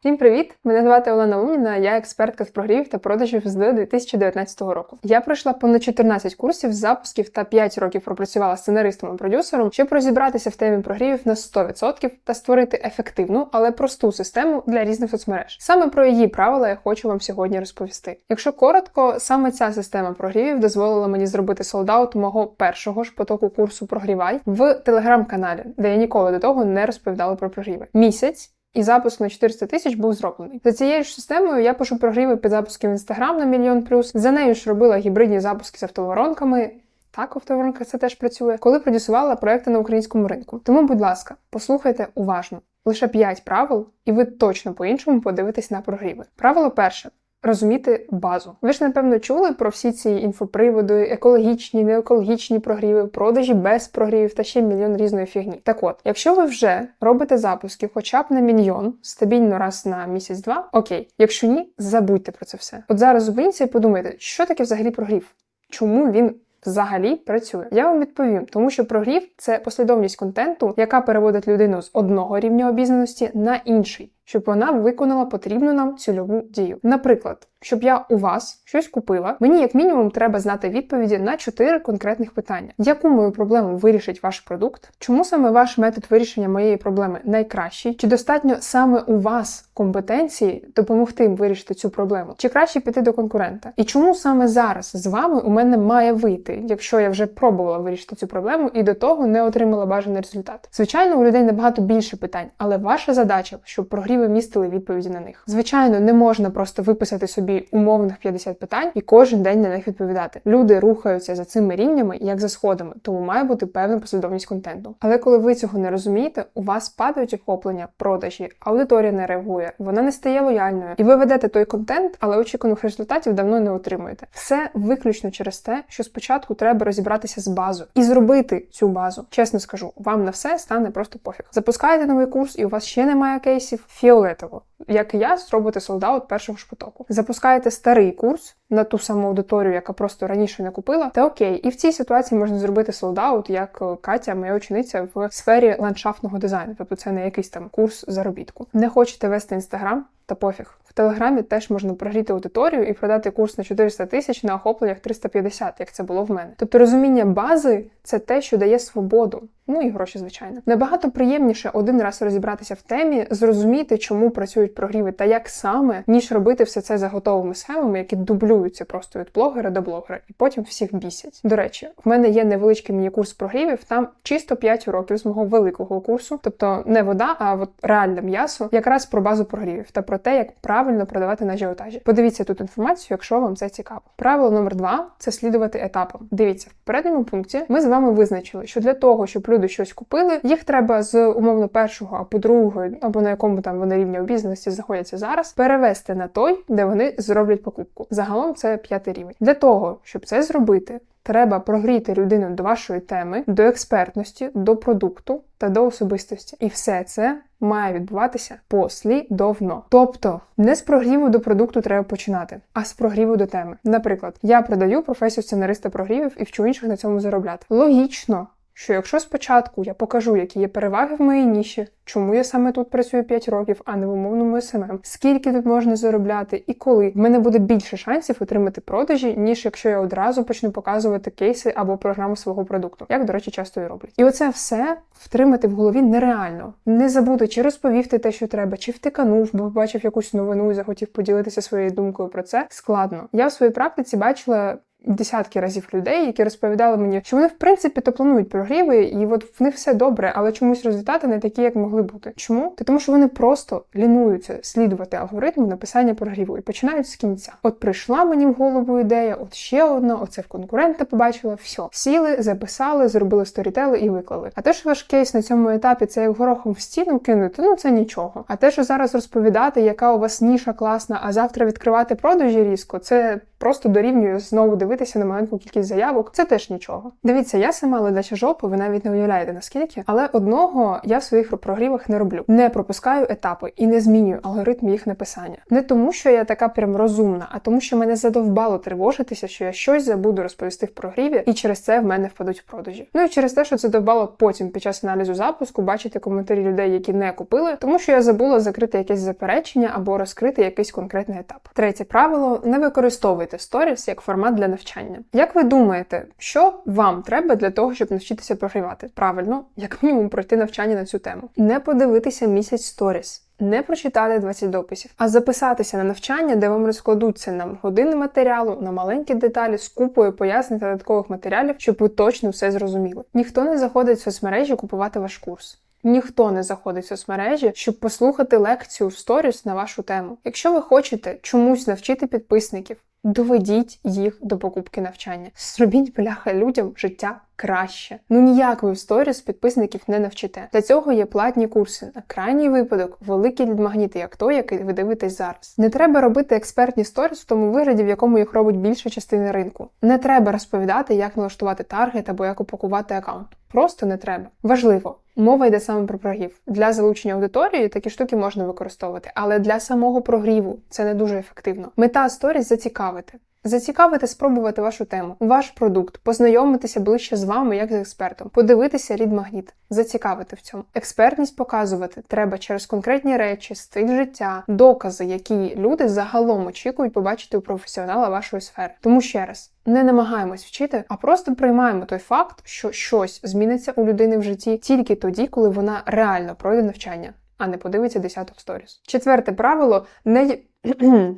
Всім привіт! Мене звати Олена Луніна, я експертка з прогрівів та продажів з 2019 року. Я пройшла понад 14 курсів запусків та 5 років пропрацювала сценаристом і продюсером, щоб розібратися в темі прогрівів на 100% та створити ефективну, але просту систему для різних соцмереж. Саме про її правила я хочу вам сьогодні розповісти. Якщо коротко, саме ця система прогрівів дозволила мені зробити солдаут мого першого ж потоку курсу Прогрівай в телеграм-каналі, де я ніколи до того не розповідала про прогріви. Місяць. І запуск на 400 тисяч був зроблений. За цією ж системою я пишу прогріви під запуски в інстаграм на мільйон плюс. За нею ж робила гібридні запуски з автоворонками. Так, автоворонка це теж працює, коли продюсувала проекти на українському ринку. Тому, будь ласка, послухайте уважно. Лише 5 правил, і ви точно по-іншому подивитесь на прогріви. Правило перше. Розуміти базу. Ви ж напевно чули про всі ці інфоприводи, екологічні, неекологічні прогріви, продажі без прогрівів та ще мільйон різної фігні. Так от, якщо ви вже робите запуски хоча б на мільйон, стабільно раз на місяць-два, окей. Якщо ні, забудьте про це все. От зараз зупиніться і подумайте, що таке взагалі прогрів? Чому він взагалі працює? Я вам відповім, тому що прогрів це послідовність контенту, яка переводить людину з одного рівня обізнаності на інший. Щоб вона виконала потрібну нам цільову дію. Наприклад, щоб я у вас щось купила, мені як мінімум треба знати відповіді на чотири конкретних питання: яку мою проблему вирішить ваш продукт? Чому саме ваш метод вирішення моєї проблеми найкращий? Чи достатньо саме у вас компетенції допомогти їм вирішити цю проблему? Чи краще піти до конкурента? І чому саме зараз з вами у мене має вийти, якщо я вже пробувала вирішити цю проблему і до того не отримала бажаний результат? Звичайно, у людей набагато більше питань, але ваша задача, щоб прогріви містили відповіді на них. Звичайно, не можна просто виписати собі умовних 50 питань і кожен день на них відповідати. Люди рухаються за цими рівнями як за сходами, тому має бути певна послідовність контенту. Але коли ви цього не розумієте, у вас падають охоплення, продажі, аудиторія не реагує, вона не стає лояльною, і ви ведете той контент, але очікуваних результатів давно не отримуєте. Все виключно через те, що спочатку треба розібратися з базою і зробити цю базу. Чесно скажу, вам на все стане просто пофіг. Запускаєте новий курс, і у вас ще немає кейсів. Фіолетово, як і я, зробите солдаут першого ж потоку. Запускаєте старий курс на ту саму аудиторію, яка просто раніше не купила, та окей. І в цій ситуації можна зробити солдаут, як Катя, моя учениця в сфері ландшафтного дизайну. Тобто це не якийсь там курс заробітку. Не хочете вести інстаграм? Та пофіг. В Телеграмі теж можна прогріти аудиторію і продати курс на 400 тисяч на охопленнях 350, як це було в мене. Тобто розуміння бази це те, що дає свободу. Ну і гроші, звичайно. Набагато приємніше один раз розібратися в темі, зрозуміти, чому працюють прогріви та як саме, ніж робити все це за готовими схемами, які дублюються просто від блогера до блогера, і потім всіх бісять. До речі, в мене є невеличкий міні-курс прогрівів, там чисто 5 уроків з мого великого курсу, тобто не вода, а от реальне м'ясо, якраз про базу прогрівів та про те, як правильно продавати на ажіотажі. Подивіться тут інформацію, якщо вам це цікаво. Правило номер два це слідувати етапам. Дивіться, в попередньому пункті ми з вами визначили, що для того, щоб люди щось купили, їх треба з умовно першого або другого, або на якому там вони рівні обізнаності знаходяться зараз, перевести на той, де вони зроблять покупку. Загалом це п'ятий рівень. Для того, щоб це зробити. Треба прогріти людину до вашої теми, до експертності, до продукту та до особистості. І все це має відбуватися послідовно. Тобто не з прогріву до продукту треба починати, а з прогріву до теми. Наприклад, я продаю професію сценариста прогрівів і вчу інших на цьому заробляти. Логічно. Що якщо спочатку я покажу, які є переваги в моїй ніші, чому я саме тут працюю 5 років, а не в умовному СММ, скільки тут можна заробляти і коли в мене буде більше шансів отримати продажі, ніж якщо я одразу почну показувати кейси або програму свого продукту, як, до речі, часто і роблять. І оце все втримати в голові нереально. Не забути, чи розповів ти те, що треба, чи втиканув, бо бачив якусь новину і захотів поділитися своєю думкою про це. Складно. Я в своїй практиці бачила десятки разів людей, які розповідали мені, що вони в принципі то планують прогріви, і от в них все добре, але чомусь результати не такі, як могли бути. Чому? Та тому, що вони просто лінуються слідувати алгоритму написання прогріву і починають з кінця. От прийшла мені в голову ідея, от ще одна, оце в конкурента побачила. все. сіли, записали, зробили сторітели і виклали. А те, що ваш кейс на цьому етапі це як горохом в стіну кинути, ну це нічого. А те, що зараз розповідати, яка у вас ніша класна, а завтра відкривати продажі різко, це просто дорівнює знову дивитися подивитися на маленьку кількість заявок, це теж нічого. Дивіться, я сама ледача жопа, ви навіть не уявляєте наскільки, але одного я в своїх прогрівах не роблю. Не пропускаю етапи і не змінюю алгоритм їх написання. Не тому, що я така прям розумна, а тому, що мене задовбало тривожитися, що я щось забуду розповісти в прогріві, і через це в мене впадуть в продажі. Ну і через те, що це довбало потім під час аналізу запуску бачити коментарі людей, які не купили, тому що я забула закрити якесь заперечення або розкрити якийсь конкретний етап. Третє правило: не використовуйте сторіс як формат для навчання. Як ви думаєте, що вам треба для того, щоб навчитися прогрівати? Правильно, як мінімум пройти навчання на цю тему, не подивитися місяць сторіс. Не прочитати 20 дописів, а записатися на навчання, де вам розкладуться на години матеріалу, на маленькі деталі з купою пояснень та додаткових матеріалів, щоб ви точно все зрозуміли. Ніхто не заходить в соцмережі купувати ваш курс. Ніхто не заходить в соцмережі, щоб послухати лекцію в сторіс на вашу тему. Якщо ви хочете чомусь навчити підписників, доведіть їх до покупки навчання. Зробіть бляха людям життя краще. Ну ніяк ви в сторіс підписників не навчите. Для цього є платні курси. На крайній випадок великі лідмагніти, як той, який ви дивитесь зараз. Не треба робити експертні сторіс в тому вигляді, в якому їх робить більша частина ринку. Не треба розповідати, як налаштувати таргет або як упакувати аккаунт. Просто не треба. Важливо. Мова йде саме про прогрів. Для залучення аудиторії такі штуки можна використовувати, але для самого прогріву це не дуже ефективно. Мета сторіс зацікавити. Зацікавити, спробувати вашу тему, ваш продукт, познайомитися ближче з вами як з експертом, подивитися рід магніт, зацікавити в цьому. Експертність показувати треба через конкретні речі, стиль життя, докази, які люди загалом очікують побачити у професіонала вашої сфери. Тому ще раз. Не намагаємось вчити, а просто приймаємо той факт, що щось зміниться у людини в житті тільки тоді, коли вона реально пройде навчання, а не подивиться десяток сторіс. Четверте правило не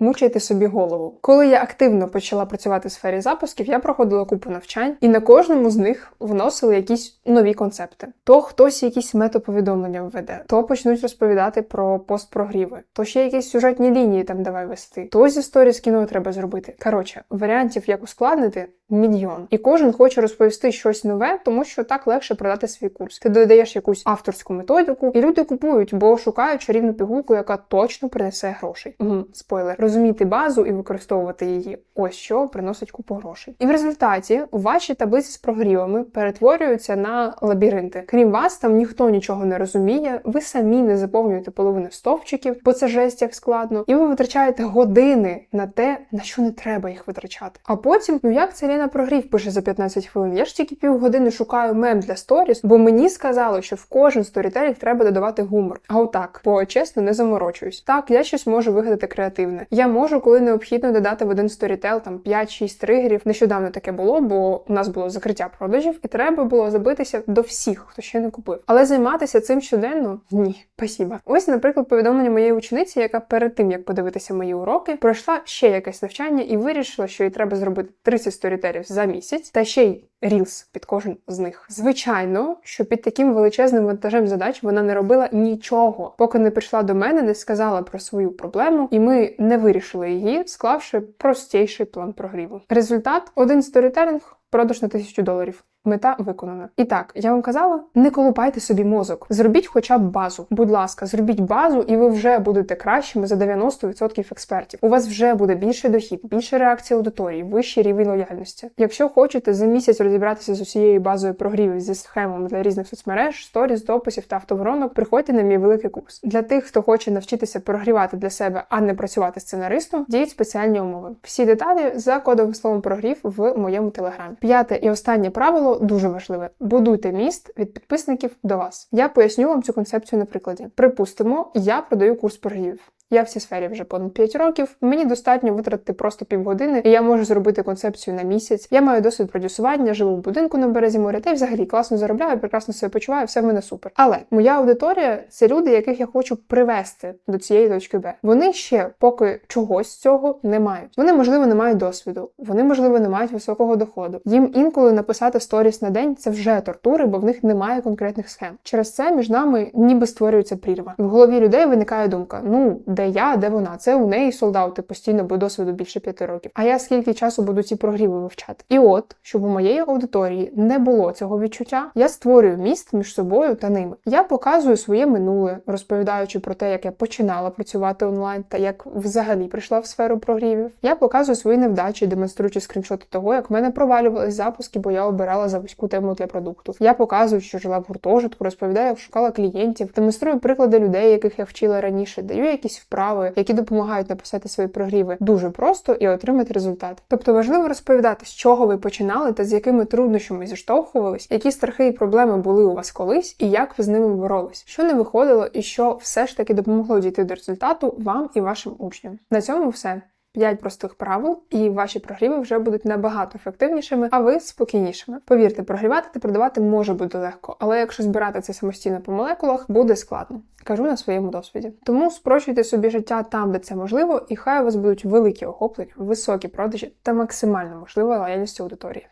Мучайте собі голову. Коли я активно почала працювати в сфері запусків, я проходила купу навчань, і на кожному з них вносили якісь нові концепти. То хтось якісь метоповідомлення введе, то почнуть розповідати про постпрогріви, то ще якісь сюжетні лінії там давай вести, то зі сторіс кіно треба зробити. Коротше, варіантів, як ускладнити, мільйон. І кожен хоче розповісти щось нове, тому що так легше продати свій курс. Ти додаєш якусь авторську методику, і люди купують, бо шукають чарівну пігулку, яка точно принесе грошей. Угу, Спойлер, розуміти базу і використовувати її. Ось що приносить купу грошей. І в результаті ваші таблиці з прогрівами перетворюються на лабіринти. Крім вас, там ніхто нічого не розуміє, ви самі не заповнюєте половину стовпчиків, бо це жесть як складно, і ви витрачаєте години на те, на що не треба їх витрачати. А потім, ну як це Ліна прогрів пише за 15 хвилин. Я ж тільки півгодини шукаю мем для сторіс, бо мені сказали, що в кожен сторітелінг треба додавати гумор. А отак, бо чесно, не заморочуюсь. Так, я щось можу вигадати креативне. Я можу, коли необхідно додати в один сторітел там 5-6 тригерів. Нещодавно таке було, бо у нас було закриття продажів, і треба було забитися до всіх, хто ще не купив. Але займатися цим щоденно ні, спасіба. Ось, наприклад, повідомлення моєї учениці, яка перед тим як подивитися мої уроки, пройшла ще якесь навчання і вирішила, що їй треба зробити 30 сторітелів за місяць, та ще й рілс під кожен з них. Звичайно, що під таким величезним вантажем задач вона не робила нічого, поки не прийшла до мене, не сказала про свою проблему, і ми не вирішили її, склавши простіший план прогріву. Результат один сторітелінг, продаж на тисячу доларів. Мета виконана. І так, я вам казала, не колупайте собі мозок. Зробіть хоча б базу. Будь ласка, зробіть базу, і ви вже будете кращими за 90% експертів. У вас вже буде більший дохід, більша реакція аудиторії, вищий рівень лояльності. Якщо хочете за місяць розібратися з усією базою прогрівів зі схемами для різних соцмереж, сторіс, дописів та автоворонок, приходьте на мій великий курс. Для тих, хто хоче навчитися прогрівати для себе, а не працювати сценаристом, діють спеціальні умови. Всі деталі за кодовим словом прогрів в моєму телеграмі. П'яте і останнє правило дуже важливе: будуйте міст від підписників до вас. Я поясню вам цю концепцію на прикладі. Припустимо, я продаю курс прогрівів. Я в цій сфері вже понад 5 років. Мені достатньо витратити просто півгодини, і я можу зробити концепцію на місяць. Я маю досвід продюсування, живу в будинку на березі моря, та й взагалі класно заробляю, прекрасно себе почуваю, все в мене супер. Але моя аудиторія це люди, яких я хочу привести до цієї точки Б. Вони ще поки чогось цього не мають. Вони, можливо, не мають досвіду, вони, можливо, не мають високого доходу. Їм інколи написати сторіс на день це вже тортури, бо в них немає конкретних схем. Через це між нами ніби створюється прірва. В голові людей виникає думка: ну де я, де вона. Це у неї солдати постійно, бо досвіду більше п'яти років. А я скільки часу буду ці прогріви вивчати? І от, щоб у моєї аудиторії не було цього відчуття, я створюю міст між собою та ними. Я показую своє минуле, розповідаючи про те, як я починала працювати онлайн та як взагалі прийшла в сферу прогрівів. Я показую свої невдачі, демонструючи скріншоти того, як в мене провалювались запуски, бо я обирала за вузьку тему для продукту. Я показую, що жила в гуртожитку, розповідаю, як шукала клієнтів, демонструю приклади людей, яких я вчила раніше, даю якісь вправи, які допомагають написати свої прогріви дуже просто і отримати результат. Тобто важливо розповідати, з чого ви починали та з якими труднощами зіштовхувались, які страхи і проблеми були у вас колись, і як ви з ними боролись, що не виходило, і що все ж таки допомогло дійти до результату вам і вашим учням. На цьому все. П'ять простих правил, і ваші прогріви вже будуть набагато ефективнішими, а ви спокійнішими. Повірте, прогрівати та продавати може бути легко, але якщо збирати це самостійно по молекулах, буде складно. Кажу на своєму досвіді. Тому спрощуйте собі життя там, де це можливо, і хай у вас будуть великі охоплення, високі продажі та максимально можлива лояльність аудиторії.